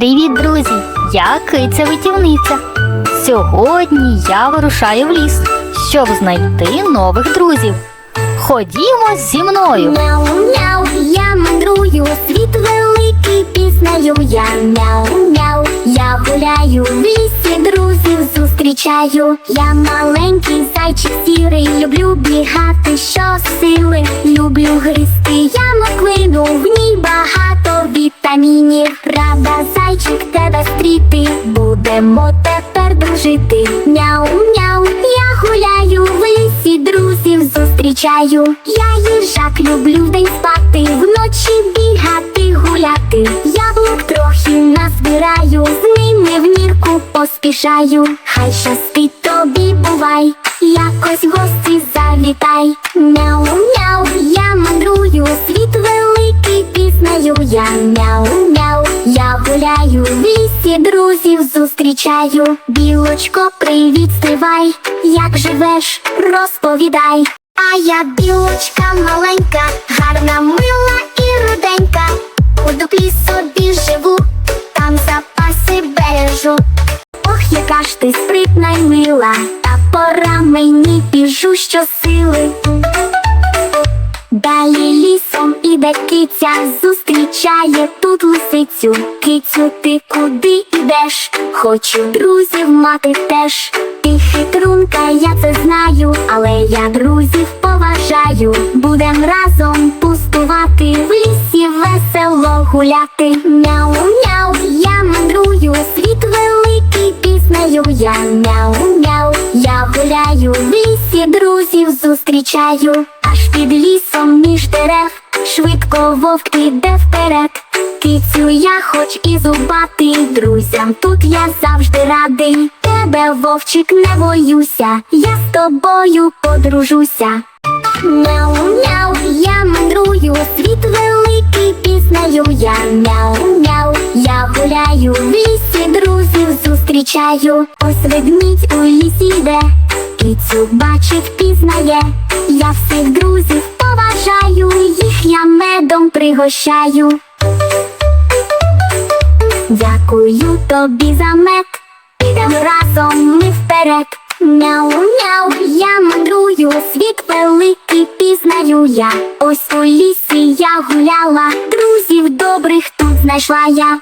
Привіт, друзі! Я киця витівниця. Сьогодні я вирушаю в ліс, щоб знайти нових друзів. Ходімо зі мною. Мяу-мяу, я мандрую, світ великий пізнаю я мяу-мяу, я гуляю в лісі, друзів зустрічаю. Я маленький зайчик сірий, люблю бігати щосили, люблю гристи ямоклину, в ній багато будемо тепер дружити. Мяу-мяу, я гуляю в лісі, друзів зустрічаю. Я їжак люблю вдень спати, вночі бігати, гуляти. Яблук трохи назбираю, з ними в нірку поспішаю. Хай щастить тобі бувай, якось гості завітай. Мяу-мяу, я мандрую, світ великий пізнаю я. Мяу-мяу, я гуляю в лісі, друзів зустрічаю. Білочко, привіт, стривай, як живеш, розповідай. А я білочка маленька, гарна, мила і руденька. У дуплі собі живу, там запаси бережу. Ох, яка ж ти спритна й мила, та пора мені біжу щосили. Далі лісом іде киця, зустрічає тут лисицю. Кицю, ти куди ідеш? Хочу друзів мати теж. Ти хитрунка, я це знаю, але я друзів поважаю. Будем разом пустувати, в лісі весело гуляти. Мяу-мяу, я мандрую, світ великий пізнаю я. Мяу-мяу, я гуляю в лісі, друзів зустрічаю. Аж під лісом між вовк іде вперед. Кицю я хоч і зубатий, друзям тут я завжди радий. Тебе, вовчик, не боюся, я з тобою подружуся. Мяу-мяу, я мандрую, світ великий пізнаю я. Мяу-мяу, я гуляю в лісі, друзів зустрічаю. Ось ведмідь у лісі йде, кицю бачить, пізнає. Я всіх друзів поважаю, їх я пригощаю. Дякую тобі за мед, підем разом ми вперед. Мяу-мяу, я мандрую, світ великий пізнаю я. Ось у лісі я гуляла, друзів добрих тут знайшла я.